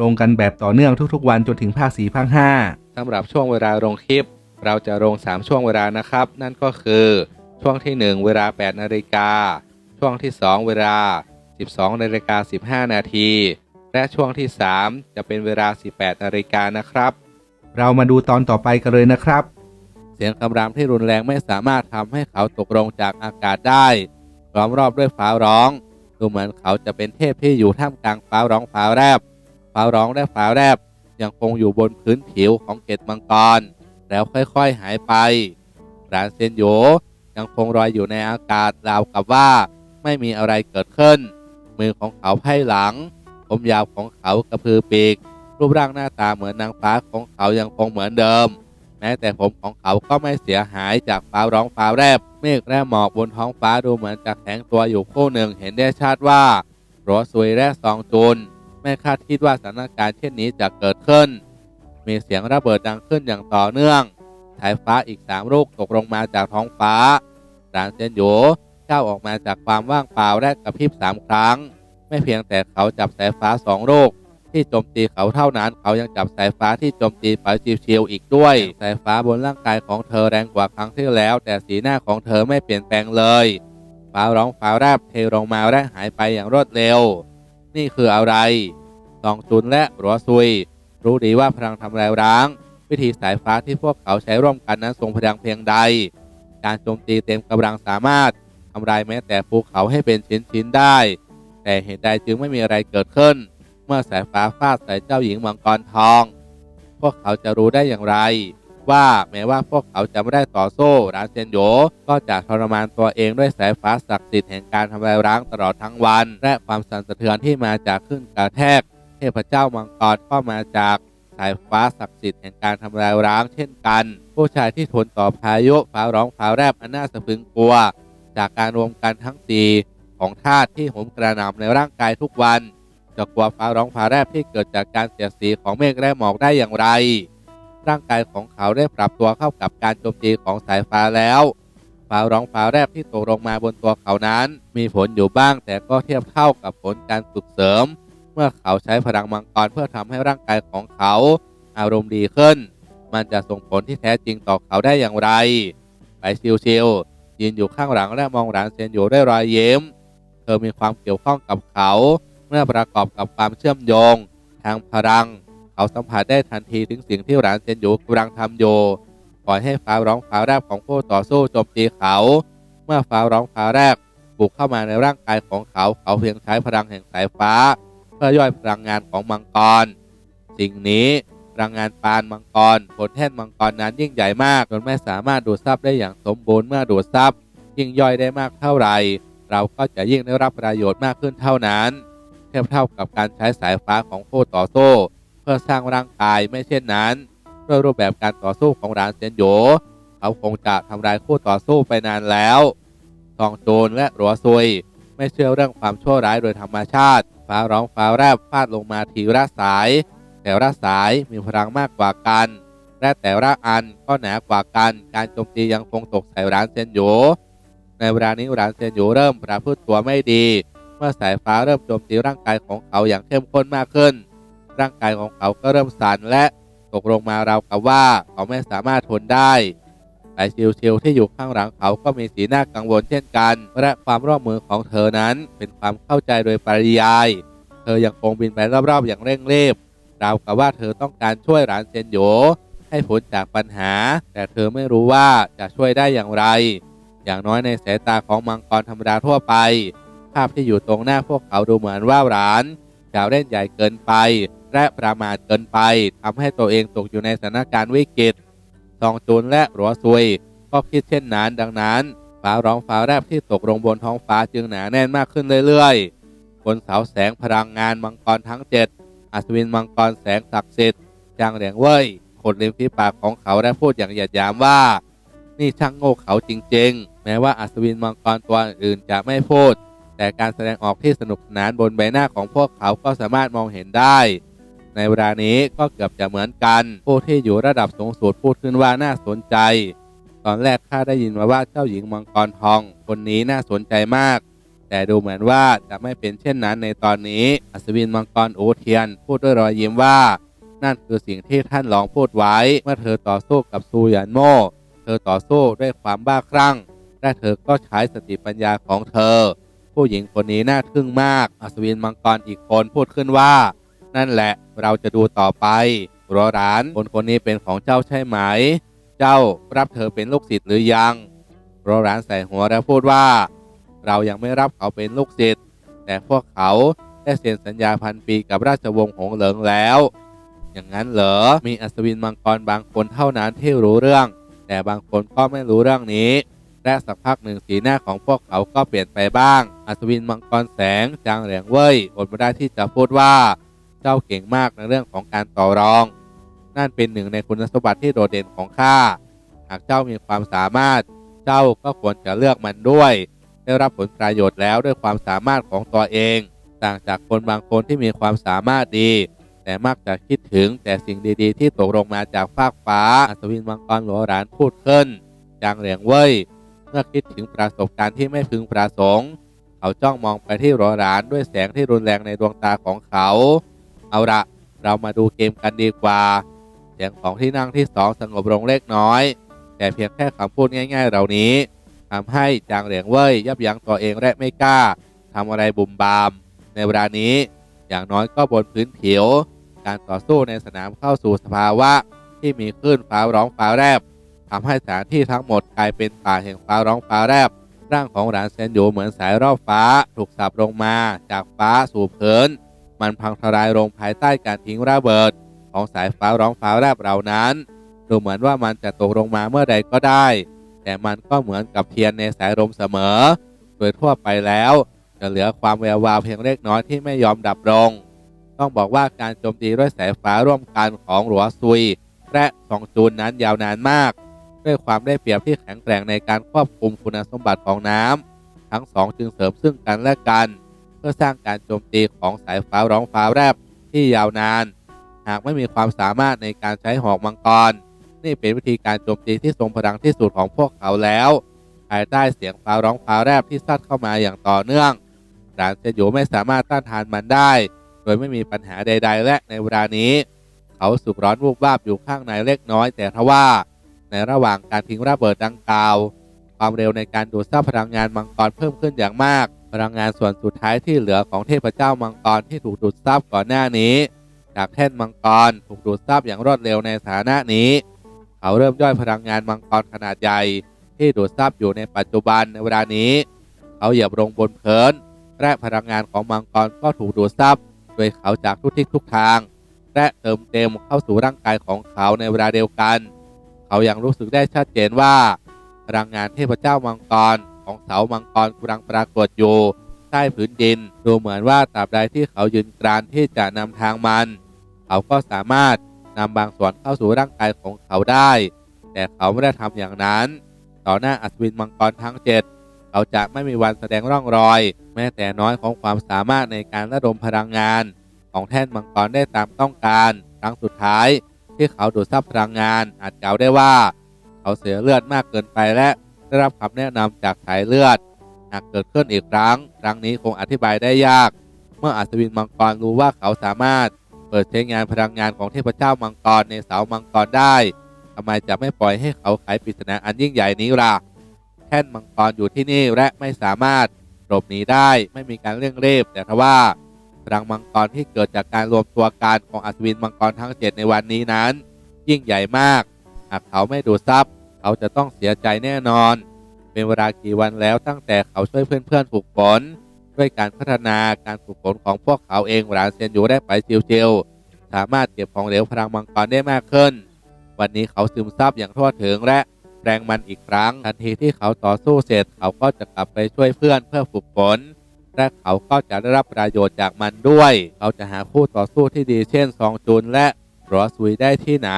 ลงกันแบบต่อเนื่องทุกๆ วันจนถึงภาค4ภาค5สำหรับช่วงเวลาลงคลิป เราจะลง 3 ช่วงเวลานะครับ นั่นก็คือช่วงที่ 1 เวลา 8 นาฬิกา ช่วงที่ 2 เวลา 12 นาฬิกา 15 นาที และช่วงที่ 3 จะเป็นเวลา 18 นาฬิกานะครับ เรามาดูตอนต่อไปกันเลยนะครับ เสียงคำรามที่รุนแรงไม่สามารถทำให้เขาตกลงจากอากาศได้ล้อมรอบด้วยฟ้าร้อง ดูเหมือนเขาจะเป็นเทพที่อยู่ท่ามกลางฟ้าร้องฟ้าแรบ ฟ้าร้องและฟ้าแรบยังคงอยู่บนพื้นผิวของเกตมังกร แล้วค่อยๆหายไปรานเซนโยยังคงลอยอยู่ในอากาศราวกับว่าไม่มีอะไรเกิดขึ้น มือของเขาไพ่หลัง ผมยาวของเขากระพือปีก รูปร่างหน้าตาเหมือนนางฟ้าของเขายังคงเหมือนเดิม แม้แต่ผมของเขาก็ไม่เสียหายจากฟ้าร้องฟ้าแรบ เมฆและหมอกบนท้องฟ้าดูเหมือนจะแข็งตัวอยู่คู่หนึ่งเห็นได้ชัดว่าโรซุยและซองจุน ไม่คาดคิดว่าสถานการณ์เช่นนี้จะเกิดขึ้น มีเสียงระเบิดดังขึ้นอย่างต่อเนื่องสายฟ้าอีกสามลูกตกลงมาจากท้องฟ้าดานเซนโยก้าวออกมาจากความว่างเปล่าและกระพริบสามครั้ง ไม่เพียงแต่เขาจับสายฟ้าสองลูกที่โจมตีเขาเท่านั้นเขายังจับสายฟ้าที่โจมตีไปชิวๆอีกด้วย สายฟ้าบนร่างกายของเธอแรงกว่าครั้งที่แล้ว แต่สีหน้าของเธอไม่เปลี่ยนแปลงเลย ฟ้าร้องฟ้าแรบเทลงมาและหายไปอย่างรวดเร็ว นี่คืออะไรซองจุนและรัวซุย รู้ดีว่าพลังทำลายร้าง วิธีสายฟ้าที่พวกเขาใช้ร่วมกันนั้นทรงพลังเพียงใด การโจมตีเต็มกำลังสามารถทำลายแม้แต่ภูเขาให้เป็นชิ้นๆได้ แต่เหตุใดจึงไม่มีอะไรเกิดขึ้น เมื่อสายฟ้าฟาดใส่เจ้าหญิงมังกรทอง พวกเขาจะรู้ได้อย่างไร ว่าแม้ว่าพวกเขาจะไม่ได้ต่อสู้ร้านเซนโยก็จะทรมานตัวเองด้วยสายฟ้าศักดิ์สิทธิ์แห่งการทำลายร้างตลอดทั้งวัน และความสั่นสะเทือนที่มาจากขึ้นกระแทก เทพเจ้ามังกรก็มาจากสายฟ้าศักดิ์สิทธิ์แห่งการทำลายร้างเช่นกัน ผู้ชายที่ทนต่อพายุฟ้าร้องฟ้าแรบอันน่าสะพรึงกลัว จากการรวมกันทั้งสี่ของธาตุที่โหมกระหน่ำในร่างกายทุกวัน จะกลัวฟ้าร้องฟ้าแรบที่เกิดจากการเสียดสีของเมฆและหมอกได้อย่างไร ร่างกายของเขาได้ปรับตัวเข้ากับการโจมตีของสายฟ้าแล้วฟ้าร้องฟ้าแรบที่ตกลงมาบนตัวเขานั้น มีผลอยู่บ้างแต่ก็เทียบเท่ากับผลการฝึกเสริม เมื่อเขาใช้พลังมังกรเพื่อทำให้ร่างกายของเขา อารมณ์ดีขึ้น มันจะส่งผลที่แท้จริงต่อเขาได้อย่างไร ไปชิวๆยืนอยู่ข้างหลังและมองหลานเซนอยู่ด้วยรอยยิ้ม เธอมีความเกี่ยวข้องกับเขา เมื่อประกอบกับความเชื่อมโยง ทางพลัง เขาสัมผัสได้ทันทีถึงสิ่งที่หลานเซนอยู่กำลังทำอยู่ปล่อยให้ฟ้าร้องฟ้าแรบของผู้ต่อสู้โจมตีเขา เมื่อฟ้าร้องฟ้าแรบบุกเข้ามาในร่างกายของเขา เขาเพียงใช้พลังแห่งสายฟ้า เพื่อย่อยพลังงานของมังกร สิ่งนี้พลังงานปานมังกรผลแท่นมังกรนั้นยิ่งใหญ่มากจนไม่สามารถดูดซับได้อย่างสมบูรณ์เมื่อดูดซับยิ่งย่อยได้มากเท่าไหร่เราก็จะยิ่งได้รับประโยชน์มากขึ้นเท่านั้น เทียบเท่ากับการใช้สายฟ้าของผู้ต่อสู้ พื่อสร้างร่างกายไม่เช่นนั้นด้วยรูปแบบการต่อสู้ของรานเซนโยเขาคงจะทำลายคู่ต่อสู้ไปนานแล้วซองโจนและรัวซุย ไม่เชื่อเรื่องความชั่วร้ายโดยธรรมชาติ ฟ้าร้องฟ้าแรบฟาดลงมาทีละสาย แต่ละสายมีพลังมากกว่ากัน และแต่ละอันก็หนากว่ากัน การโจมตียังคงตกใส่ร้านเซนโยในเวลานี้ร้านเซนโยเริ่มประพฤติตัวไม่ดี เมื่อสายฟ้าเริ่มโจมตีร่างกายของเขาอย่างเข้มข้นมากขึ้น ร่างกายของเขาก็เริ่มสั่นและตกลงมาราวกับว่าเขาไม่สามารถทนได้สายชิวๆที่อยู่ข้างหลังเขาก็มีสีหน้ากังวลเช่นกัน และความร่วมมือของเธอนั้นเป็นความเข้าใจโดยปริยาย เธอยังคงบินไปรอบๆ อย่างเร่งรีบราวกับว่าเธอต้องการช่วยหลานเซนโยให้พ้นจากปัญหา แต่เธอไม่รู้ว่าจะช่วยได้อย่างไร อย่างน้อยในสายตาของมังกรธรรมดาทั่วไป ภาพที่อยู่ตรงหน้าพวกเขาดูเหมือนว่าหลานจะเล่นใหญ่เกินไป และประมาทเกินไปทำให้ตัวเองตกอยู่ในสถานการณ์วิกฤตซองจุนและรัวซุย ก็คิดเช่นนั้นดังนั้นฟ้าร้องฟ้าแรบที่ตกลงบนท้องฟ้าจึงหนาแน่นมากขึ้นเรื่อยๆ บนเสาแสงพลังงานมังกรทั้งเจ็ดอัศวินมังกรแสงศักดิ์สิทธิ์จางเหลียงเว่ยขดริมฝีปากของเขาและพูดอย่างหยาดยามว่า นี่ช่างโง่เขาจริงๆ แม้ว่าอัศวินมังกรตัวอื่นจะไม่พูด แต่การแสดงออกที่สนุกสนานบนใบหน้าของพวกเขาก็สามารถมองเห็นได้ ในเวลานี้ก็เกือบจะเหมือนกัน ผู้ที่อยู่ระดับสูงสุดพูดขึ้นว่าน่าสนใจ ตอนแรกข้าได้ยินมาว่าเจ้าหญิงมังกรทอง คนนี้น่าสนใจมาก แต่ดูเหมือนว่าจะไม่เป็นเช่นนั้นในตอนนี้ อัศวินมังกรโอเทียน พูดด้วยรอยยิ้มว่า นั่นคือสิ่งที่ท่านลองพูดไว้ เมื่อเธอต่อสู้กับซูยันโม เธอต่อสู้ด้วยความบ้าคลั่ง และเธอก็ใช้สติปัญญาของเธอ ผู้หญิงคนนี้น่าทึ่งมาก อัศวินมังกรอีกคนพูดขึ้นว่า นั่นแหละ เราจะดูต่อไปรอร้านคนคนนี้เป็นของเจ้าใช่ไหม เจ้ารับเธอเป็นลูกศิษย์หรือยังรอร้านใส่หัวแล้วพูดว่า เรายังไม่รับเขาเป็นลูกศิษย์แต่พวกเขาได้เซ็นสัญญาพันปีกับราชวงศ์หงเหลิงแล้ว อย่างนั้นเหรอ มีอัศวินมังกรบางคนเท่านั้นที่รู้เรื่อง แต่บางคนก็ไม่รู้เรื่องนี้ และสักพักหนึ่งสีหน้าของพวกเขาก็เปลี่ยนไปบ้าง อัศวินมังกรแสงจางเหลงเว่ยอดไม่ได้ที่จะพูดว่า เจ้าเก่งมากในเรื่องของการต่อรอง นั่นเป็นหนึ่งในคุณสมบัติที่โดดเด่นของข้า หากเจ้ามีความสามารถ เจ้าก็ควรจะเลือกมันด้วย ได้รับผลประโยชน์แล้วด้วยความสามารถของตัวเอง ต่างจากคนบางคนที่มีความสามารถดี แต่มักจะคิดถึงแต่สิ่งดีๆ ที่ตกลงมาจากฟากฟ้า อัศวินมังกรหลวหลานพูดขึ้นจางเหลียงเว่ยเมื่อคิดถึงประสบการณ์ที่ไม่พึงประสงค์ เขาจ้องมองไปที่หลวหลานด้วยแสงที่รุนแรงในดวงตาของเขา เอาละเรามาดูเกมกันดีกว่า เสียงของที่นั่งที่สองสงบลงเล็กน้อย แต่เพียงแค่คำพูดง่าย ๆ เหล่านี้ทำให้จางเหลียงเว่ยยับยั้งตัวเองและไม่กล้าทำอะไรบุมบาม ในเวลานี้อย่างน้อยก็บนพื้นผิว การต่อสู้ในสนามเข้าสู่สภาวะที่มีคลื่นฟ้าร้องฟ้าแรบทำให้สถานที่ทั้งหมดกลายเป็นป่าแห่งฟ้าร้องฟ้าแรบร่างของหลานเซนอยู่เหมือนสายรอบฟ้าถูกสับลงมาจากฟ้าสู่พื้น มันพังทลายลงภายใต้การทิ้งระเบิด ของสายฟ้าร้องฟ้าแรบเหล่านั้น ดูเหมือนว่ามันจะตกลงมาเมื่อใดก็ได้ แต่มันก็เหมือนกับเทียนในสายลมเสมอ โดยทั่วไปแล้ว จะเหลือความแวววาวเพียงเล็กน้อยที่ไม่ยอมดับลง ต้องบอกว่าการโจมตีด้วยสายฟ้าร่วมกันของหลัวซุย และสองจูนนั้นยาวนานมาก ด้วยความได้เปรียบที่แข็งแกร่งในการควบคุมคุณสมบัติของน้ำทั้งสองจึงเสริมซึ่งกันและกัน เพื่อสร้างการโจมตีของสายฟ้าร้องฟ้าแรบที่ยาวนาน หากไม่มีความสามารถในการใช้หอกมังกร นี่เป็นวิธีการโจมตีที่ทรงพลังที่สุดของพวกเขาแล้ว ภายใต้เสียงฟ้าร้องฟ้าแรบที่ซัดเข้ามาอย่างต่อเนื่องหลานเซยูไม่สามารถต้านทานมันได้ โดยไม่มีปัญหาใด ๆ และในเวลานี้ เขาสุกร้อนวูบวาบอยู่ข้างในเล็กน้อยแต่ทว่า ในระหว่างการทิ้งระเบิดดังกล่าว ความเร็วในการดูดซับพลังงานมังกรเพิ่มขึ้นอย่างมาก พลังงานส่วนสุดท้ายที่เหลือของเทพเจ้ามังกรที่ถูกดูดซับก่อนหน้านี้จากแท่นมังกรถูกดูดซับอย่างรวดเร็วในสถานะนี้ เขาเริ่มย่อยพลังงานมังกรขนาดใหญ่ที่ดูดซับอยู่ในปัจจุบันในเวลานี้ เขาเหยียบลงบนพื้นและพลังงานของมังกรก็ถูกดูดซับโดยเขาจากทุกทิศทุกทาง และเติมเต็มเข้าสู่ร่างกายของเขาในเวลาเดียวกัน เขายังรู้สึกได้ชัดเจนว่า พลังงานเทพเจ้ามังกร ของเสามังกรกำลังปรากฏอยู่ใต้ผืนดิน ดูเหมือนว่าตราบใดที่เขายืนกรานที่จะนำทางมัน เขาก็สามารถนำบางส่วนเข้าสู่ร่างกายของเขาได้ แต่เขาไม่ได้ทำอย่างนั้น ต่อหน้าอัศวินมังกรทั้งเจ็ดเขาจะไม่มีวันแสดงร่องรอย แม้แต่น้อยของความสามารถในการระดมพลังงาน ของแท่นมังกรได้ตามต้องการครั้งสุดท้าย ที่เขาดูดซับพลังงานอาจกล่าวได้ว่า เขาเสียเลือดมากเกินไปและ ได้รับคำแนะนำจากสายเลือด หากเกิดขึ้นอีกครั้ง ครั้งนี้คงอธิบายได้ยาก เมื่ออัศวินมังกรรู้ว่าเขาสามารถ เปิดใช้งานพลังงานของเทพเจ้ามังกรในเสามังกรได้ทำไมจะไม่ปล่อยให้เขาไขปริศนาอันยิ่งใหญ่นี้ล่ะแท่นมังกรอยู่ที่นี่และไม่สามารถหลบหนีได้ไม่มีการเร่งรีบแต่ทว่าพลังมังกรที่เกิดจากการรวมตัวกันของอัศวินมังกรทั้งเจ็ดในวันนี้นั้น ยิ่งใหญ่มาก หากเขาไม่ดูดซับ เขาจะต้องเสียใจแน่นอน เป็นเวลากี่วันแล้วตั้งแต่เขาช่วยเพื่อนๆฝึกฝนด้วยการพัฒนาการฝึกฝนของพวกเขาเองหลานเซียนอยู่ได้ไปชิวๆสามารถเก็บของเหลวพลังมังกรได้มากขึ้น วันนี้เขาซึมซับอย่างทั่วถึงและแปลงมันอีกครั้ง ทันทีที่เขาต่อสู้เสร็จ เขาก็จะกลับไปช่วยเพื่อนเพื่อฝึกฝนและเขาก็จะได้รับประโยชน์จากมันด้วย เขาจะหาคู่ต่อสู้ที่ดีเช่นซองจุนและรัวซุยได้ที่ไหน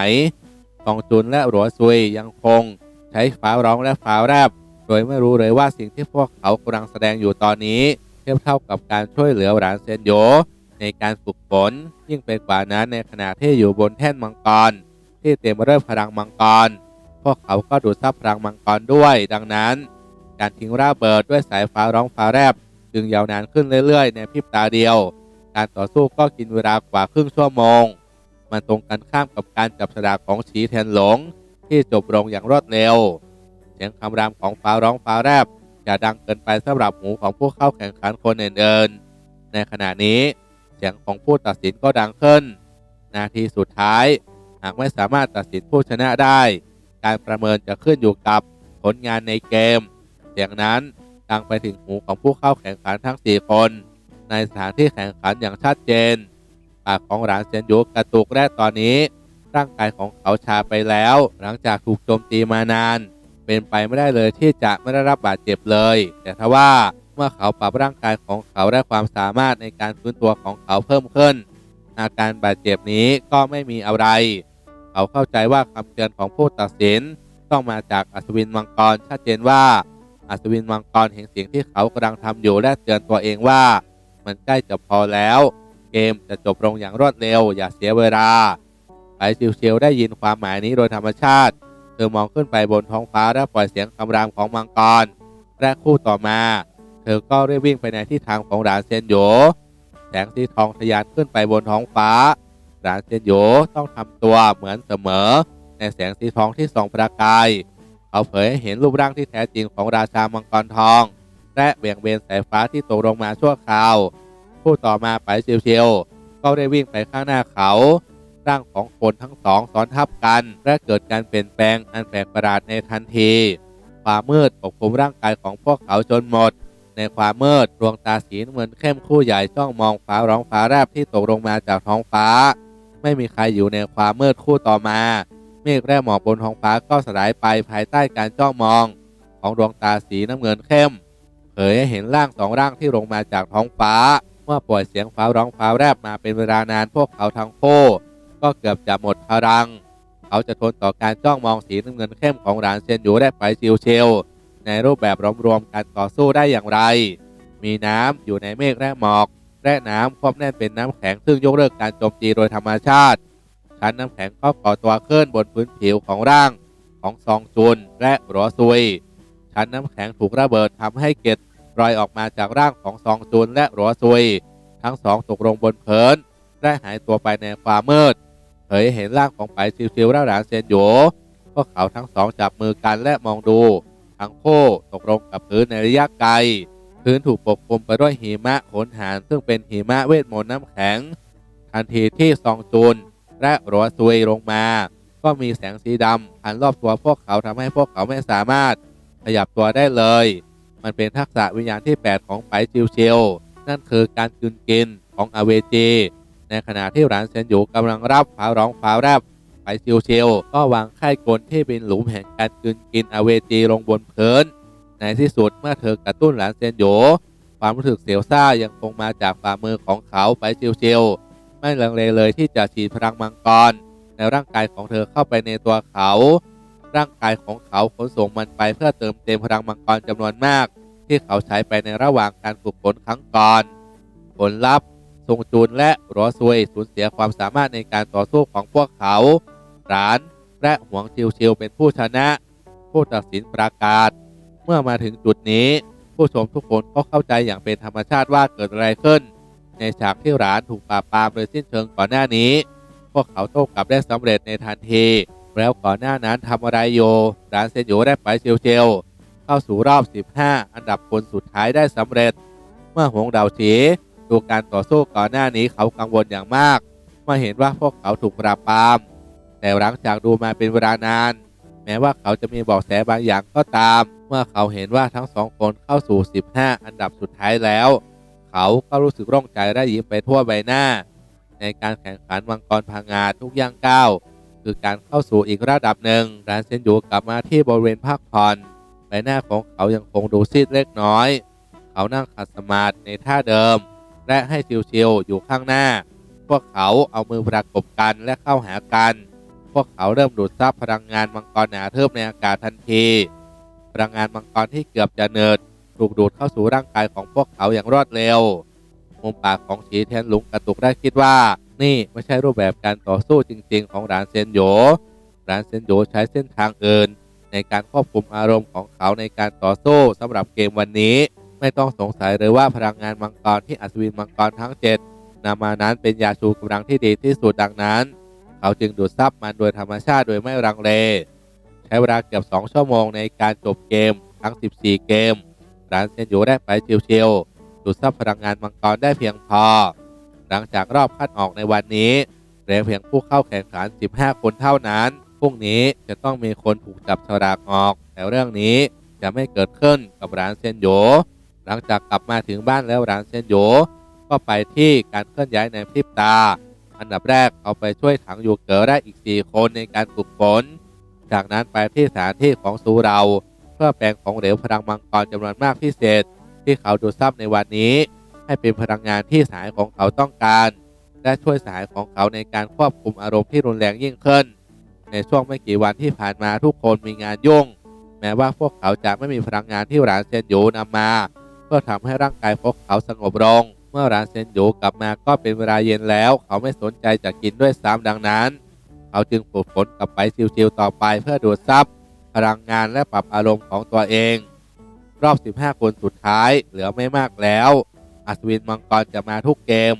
ซองจุนและหรัวซุยยังคง ใช้ฟ้าร้องและฟ้าแรบโดยไม่รู้เลยว่าสิ่งที่พวกเขากำลังแสดงอยู่ตอนนี้ เทียบเท่ากับการช่วยเหลือหลานเซนโยในการฝึกฝนยิ่งไปกว่านั้นในขณะที่อยู่บนแท่นมังกร ที่เต็มไปด้วยพลังมังกร พวกเขาก็ดูดซับพลังมังกรด้วย ดังนั้น การทิ้งระเบิดด้วยสายฟ้าร้องฟ้าแรบจึงยาวนานขึ้นเรื่อยๆ ในพริบตาเดียว การต่อสู้ก็กินเวลากว่าครึ่งชั่วโมง มันตรงกันข้ามกับการจับสลากของฉีแทนหลง ที่จบลงอย่างรวดเร็ว เสียงคำรามของฟ้าร้องฟ้าแรบจะดังเกินไปสำหรับหูของผู้เข้าแข่งขันคนอื่นๆในขณะนี้เสียงของผู้ตัดสินก็ดังขึ้น นาทีสุดท้าย หากไม่สามารถตัดสินผู้ชนะได้ การประเมินจะขึ้นอยู่กับผลงานในเกม เสียงนั้นดังไปถึงหูของผู้เข้าแข่งขันทั้ง 4 คน ในสถานที่แข่งขันอย่างชัดเจน ปากของหลานเซียนยูกระตุกและตอนนี้ ร่างกายของเขาชาไปแล้ว หลังจากถูกโจมตีมานาน เป็นไปไม่ได้เลยที่จะไม่ได้รับบาดเจ็บเลย แต่ทว่าเมื่อเขาปรับร่างกายของเขาและความสามารถในการฟื้นตัวของเขาเพิ่มขึ้น อาการบาดเจ็บนี้ก็ไม่มีอะไร เขาเข้าใจว่าคำเตือนของผู้ตัดสิน ต้องมาจากอัศวินมังกรชัดเจนว่าอัศวินมังกรเห็นสิ่งที่เขากำลังทำอยู่และเตือนตัวเองว่า มันใกล้จะพอแล้ว เกมจะจบลงอย่างรวดเร็ว อย่าเสียเวลาไปชิวๆได้ยินความหมายนี้โดยธรรมชาติ เธอมองขึ้นไปบนท้องฟ้าและปล่อยเสียงคำรามของมังกรและคู่ต่อมา เธอก็รีบวิ่งไปในทิศทางของหลานเซนโยแสงสีทองทะยานขึ้นไปบนท้องฟ้าหลานเซนโยต้องทำตัวเหมือนเสมอ ในแสงสีทองที่ส่องประกายเขาเผยให้เห็นรูปร่างที่แท้จริงของราชามังกรทอง และเบี่ยงเบนสายฟ้าที่ตกลงมาชั่วคราว ผู้ต่อมาไปเชียวๆก็ได้วิ่งไปข้างหน้าเขาร่างของคนทั้งสองซ้อนทับกัน และเกิดการเปลี่ยนแปลงอันแปลกประหลาดในทันที ความมืดปกคลุมร่างกายของพวกเขาจนหมด ในความมืดดวงตาสีน้ำเงินเข้มคู่ใหญ่จ้องมองฟ้าร้องฟ้าแรบที่ตกลงมาจากท้องฟ้า ไม่มีใครอยู่ในความมืดคู่ต่อมา เมฆและหมอกบนท้องฟ้าก็สลายไปภายใต้การจ้องมอง ของดวงตาสีน้ำเงินเข้ม เผยให้เห็นร่างสองร่างที่ลงมาจากท้องฟ้า มื่อปล่อยเสียงฟ้าร้องฟ้าแรบมาเป็นเวลานานพวกเขาทั้งคู่ก็เกือบจะหมดพลัง เขาจะทนต่อการจ้องมองสีน้ำเงินเข้มของหลานเซียนอยู่ได้ไปชิวเชลในรูปแบบรวมๆการต่อสู้ได้อย่างไร มีน้ำอยู่ในเมฆและหมอก และน้ำควบแน่นเป็นน้ำแข็งซึ่งยกเลิกการโจมตีโดยธรรมชาติ ชั้นน้ำแข็งก็ก่อตัวขึ้นบนพื้นผิวของร่างของซองจุนและหรัวซุย ชั้นน้ำแข็งถูกระเบิดทำให้เกล็ด ลอยออกมาจากร่างของซองจุนและหรัวซุย ทั้งสองตกลงบนพื้นและหายตัวไปในความมืดเผยเห็นร่างของไปซิวๆและหลานเซนโยพวกเขาทั้งสองจับมือกันและมองดู ทั้งคู่ตกลงกับพื้นในระยะไกล พื้นถูกปกคลุมไปด้วยหิมะโหนหานซึ่งเป็นหิมะเวทมนต์น้ำแข็ง ทันทีที่ซองจุนและหรัวซุยลงมา ก็มีแสงสีดำพันรอบตัวพวกเขาทำให้พวกเขาไม่สามารถขยับตัวได้เลย มันเป็นทักษะวิญญาณที่ 8 ของไปจิวเชล นั่นคือการกลืนกินของอเวจีในขณะที่หลานเซนอยู่กำลังรับฟ้าร้องฟ้าแรบไปซิวเชล ก็วางค่กลที่เป็นหลุมแห่งการกลืนกินอเวจีลงบนพื้นในที่สุดเมื่อเธอกระตุ้นหลานเซนโยความรู้สึกเสียวซ่ายังคงมาจากฝ่ามือของเขาไปซิวเชลไม่ลังเลเลยที่จะฉีดพลังมังกร ในร่างกายของเธอเข้าไปในตัวเขา ร่างกายของเขาขนส่งมันไปเพื่อเติมเต็มพลังมังกรจำนวนมาก ที่เขาใช้ไปในระหว่างการฝึกฝนครั้งก่อน ผลลัพธ์ทรงจูนและรอซวยสูญเสียความสามารถในการต่อสู้ของพวกเขาหลานและหวงชิวชิวเป็นผู้ชนะ ผู้ตัดสินประกาศ เมื่อมาถึงจุดนี้ ผู้ชมทุกคนก็เข้าใจอย่างเป็นธรรมชาติว่าเกิดอะไรขึ้น ในฉากที่หลานถูกปราบปรามโดยสิ้นเชิงก่อนหน้านี้ พวกเขาโต้กลับได้สำเร็จในทันที แล้วก่อนหน้านั้นทำอะไรโยหลานเซนโยได้ไปเชลเชลเข้าสู่รอบ 15 อันดับคนสุดท้ายได้สำเร็จ เมื่อหงเดาฉีดูการต่อสู้ก่อนหน้านี้เขากังวลอย่างมากเมื่อเห็นว่าพวกเขาถูกปราบปราม แต่หลังจากดูมาเป็นเวลานาน แม้ว่าเขาจะมีบอกแสบางอย่างก็ตาม เมื่อเขาเห็นว่าทั้งสองคนเข้าสู่ 15 อันดับสุดท้ายแล้ว เขาก็รู้สึกร่องใจและยิ้มไปทั่วใบหน้า ในการแข่งขันมังกรพังงาทุกย่างก้าว คือการเข้าสู่อีกระดับหนึ่งรานเซนยูกลับมาที่บริเวณพักผ่อนใบหน้าของเขายังคงดูซีดเล็กน้อยเเขานั่งขัดสมาธิในท่าเดิม และให้ชิวๆอยู่ข้างหน้า พวกเขาเอามือประกบกันและเข้าหากัน พวกเขาเริ่มดูดซับพลังงานมังกรหนาเทิบในอากาศทันที พลังงานมังกรที่เกือบจะเนิดถูกดูดเข้าสู่ร่างกายของพวกเขาอย่างรวดเร็วมุมปากของฉีเทียนหลุงกระตุกได้คิดว่า นี่ไม่ใช่รูปแบบการต่อสู้จริง ๆ ของหลานเซนโยหลานเซนโยใช้เส้นทางอื่น ในการควบคุมอารมณ์ของเขาในการต่อสู้สำหรับเกมวันนี้ ไม่ต้องสงสัยเลยว่าพลังงานมังกรที่อัศวินมังกรทั้ง 7นำมานั้นเป็นยาชูกำลังที่ดีที่สุดดังนั้น เขาจึงดูดซับมันโดยธรรมชาติโดยไม่รังเล ใช้เวลาเกือบ 2 ชั่วโมงในการจบเกมทั้ง 14 เกมร้านเซนโยได้ไปชิวๆดูดซับพลังงานมังกรได้เพียงพอ หลังจากรอบคัดออกในวันนี้เหลือเพียงผู้เข้าแข่งขัน 15 คนเท่านั้นพรุ่งนี้จะต้องมีคนถูกจับฉลากออก แต่เรื่องนี้จะไม่เกิดขึ้นกับร้านเซนโย หลังจากกลับมาถึงบ้านแล้วร้านเซนโย ก็ไปที่การเคลื่อนย้ายในพริบตา อันดับแรกเอาไปช่วยถังยูเก๋อได้อีก 4 คนในการฝึกฝน จากนั้นไปที่สถานที่ของซูเรา เพื่อแปลงของเหลวพลังมังกรจำนวนมากพิเศษ ที่เขาดูดซับในวันนี้ ให้เป็นพลังงานที่สายของเขาต้องการ และช่วยสายของเขาในการควบคุมอารมณ์ที่รุนแรงยิ่งขึ้น ในช่วงไม่กี่วันที่ผ่านมาทุกคนมีงานยุ่ง แม้ว่าพวกเขาจะไม่มีพลังงานที่หลานเซนโยนำมา เพื่อทำให้ร่างกายพวกเขาสงบลงเมื่อร้านเซนโยกลับมาก็เป็นเวลาเย็นแล้ว เขาไม่สนใจจะกินด้วยซ้ำดังนั้น เขาจึงฝึกฝนกลับไปชิวๆต่อไปเพื่อดูดซับพลังงานและปรับอารมณ์ของตัวเอง รอบ 15 คนสุดท้ายเหลือไม่มากแล้ว อัศวินมังกรจะมาทุกเกม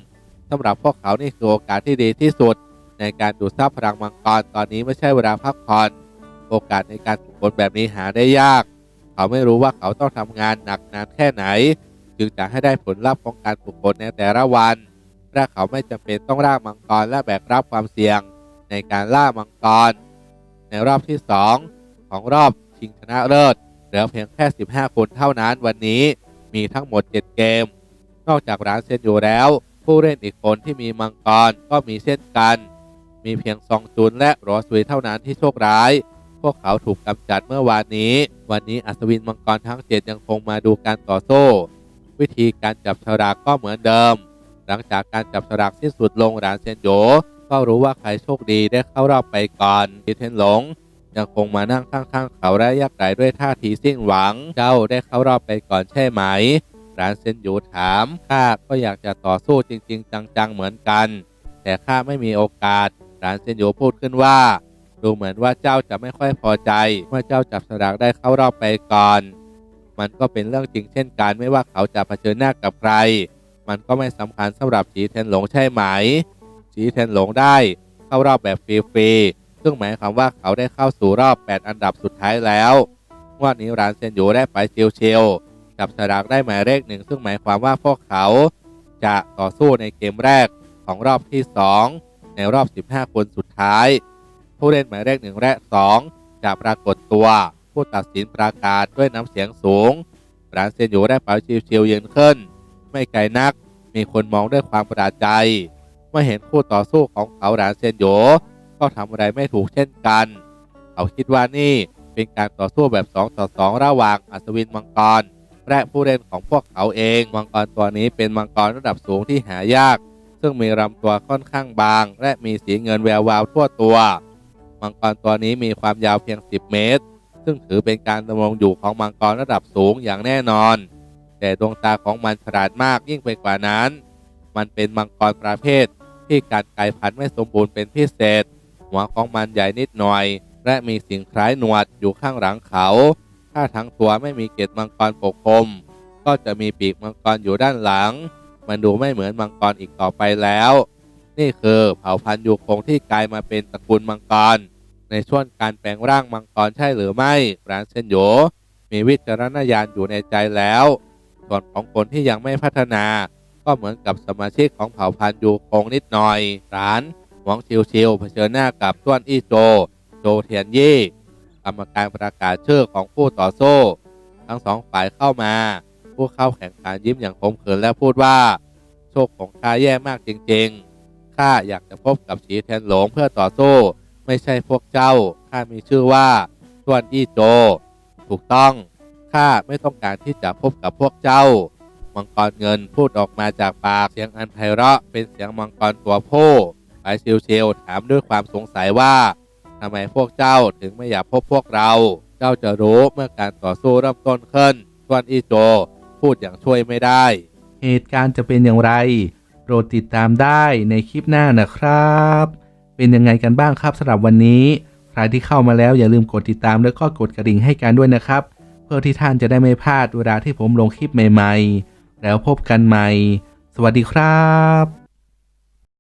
สำหรับพวกเขานี่คือโอกาสที่ดีที่สุด ในการดูดซับพลังมังกรตอนนี้ไม่ใช่เวลาพักผ่อนโอกาสในการฝึกฝนแบบนี้หาได้ยาก เขาไม่รู้ว่าเขาต้องทำงานหนักนานแค่ไหน จึงจะให้ได้ผลลัพธ์ของการฝึกฝนในแต่ละวันและเขาไม่จำเป็นต้องล่ามังกรและแบกรับความเสี่ยง ในการล่ามังกร ในรอบที่ 2 ของรอบชิงชนะเลิศเหลือเพียงแค่ 15 คนเท่านั้นวันนี้มีทั้งหมด 7 เกม นอกจากร้านเซนอยู่แล้ว ผู้เล่นอีกคนที่มีมังกรก็มีเช่นกัน มีเพียงซองจุนและรอสวีเท่านั้นที่โชคร้าย พวกเขาถูกกำจัดเมื่อวานนี้ วันนี้อัศวินมังกรทั้งเจ็ดยังคงมาดูการต่อสู้วิธีการจับฉลากก็เหมือนเดิม หลังจากการจับฉลากสิ้นสุดลงร้านเซนโยก็รู้ว่าใครโชคดีได้เข้ารอบไปก่อนทีเทนหลงยังคงมานั่งข้างๆเขาและยักไหลด้วยท่าทีสิ้นหวัง เจ้าได้เข้ารอบไปก่อนใช่ไหม ร้านเซนยูถามข้าก็อยากจะต่อสู้จริง ๆ จังๆเหมือนกัน แต่ข้าไม่มีโอกาสร้านเซนยูพูดขึ้นว่า ดูเหมือนว่าเจ้าจะไม่ค่อยพอใจ เมื่อเจ้าจับสลากได้เข้ารอบไปก่อน มันก็เป็นเรื่องจริงเช่นกันไม่ว่าเขาจะเผชิญหน้ากับใคร มันก็ไม่สำคัญสำหรับจีเทนหลงใช่ไหมจีเทนหลงได้เข้ารอบแบบฟรีๆซึ่งหมายความว่าเขาได้เข้าสู่รอบ 8 อันดับสุดท้ายแล้ววันนี้ร้านเซนยูได้ไปเชียวๆ จับสลากได้หมายเลขหนึ่งซึ่งหมายความว่าพวกเขาจะต่อสู้ในเกมแรกของรอบที่ 2 ในรอบ 15 คนสุดท้าย ผู้เล่นหมายเลขหนึ่งและ2จะปรากฏตัว ผู้ตัดสินประกาศด้วยน้ำเสียงสูงร้านเซนยูได้ไปชิวๆยืนขึ้น ไม่ไกลนัก มีคนมองด้วยความประหลาดใจเมื่อเห็นคู่ต่อสู้ของเขาหลานเซนโยก็ทำอะไรไม่ถูกเช่นกัน เขาคิดว่านี่เป็นการต่อสู้แบบ 2 ต่อ 2 ระหว่างอัศวินมังกร และผู้เล่นของพวกเขาเอง มังกรตัวนี้เป็นมังกรระดับสูงที่หายาก ซึ่งมีลำตัวค่อนข้างบาง และมีสีเงินแวววาวทั่วตัว มังกรตัวนี้มีความยาวเพียง 10 เมตร ซึ่งถือเป็นการดำรงอยู่ของมังกรระดับสูงอย่างแน่นอน แต่ดวงตาของมันฉลาดมากยิ่งไปกว่านั้น มันเป็นมังกรประเภท ที่การกลายพันธุ์ไม่สมบูรณ์เป็นพิเศษ หัวของมันใหญ่นิดหน่อย และมีสิ่งคล้ายหนวดอยู่ข้างหลังเขา ถ้าทั้งตัวไม่มีเกล็ดมังกรปกคลุมก็จะมีปีกมังกรอยู่ด้านหลัง มันดูไม่เหมือนมังกรอีกต่อไปแล้ว นี่คือเผ่าพันธุ์ยูคงที่กลายมาเป็นตระกูลมังกร ในช่วงการแปลงร่างมังกรใช่หรือไม่ร้านเซนโยมีวิจารณญาณอยู่ในใจแล้ว ส่วนของคนที่ยังไม่พัฒนา ก็เหมือนกับสมาชิกของเผ่าพันธุ์ยูคงนิดหน่อยร้านหวังชิวชิวๆเผชิญหน้ากับต้วนอี้โจ โจเทียนยี่ กรรมการประกาศชื่อของผู้ต่อสู้ ทั้งสองฝ่ายเข้ามา ผู้เข้าแข่งขันยิ้มอย่างขมขื่นและพูดว่า โชคของข้าแย่มากจริงๆข้าอยากจะพบกับฉีเทียนหลงเพื่อต่อสู้ ไม่ใช่พวกเจ้าข้ามีชื่อว่าต้วนอี้โจ ถูกต้องข้าไม่ต้องการที่จะพบกับพวกเจ้า มังกรเงินพูดออกมาจากปากเสียงอันไพเราะเป็นเสียงมังกรตัวผู้ไปเชลเชลถามด้วยความสงสัยว่า ทำไมพวกเจ้าถึงไม่อยากพบพวกเรา เจ้าจะรู้เมื่อการต่อสู้เริ่มต้นขึ้นส่วนอีโจ พูดอย่างช่วยไม่ได้ เหตุการณ์จะเป็นอย่างไร โปรดติดตามได้ในคลิปหน้านะครับ เป็นยังไงกันบ้างครับสำหรับวันนี้ ใครที่เข้ามาแล้วอย่าลืมกดติดตามแล้วก็กดกระดิ่งให้กันด้วยนะครับ เพื่อที่ท่านจะได้ไม่พลาดเวลาที่ผมลงคลิปใหม่ ๆ แล้วพบกันใหม่ สวัสดีครับ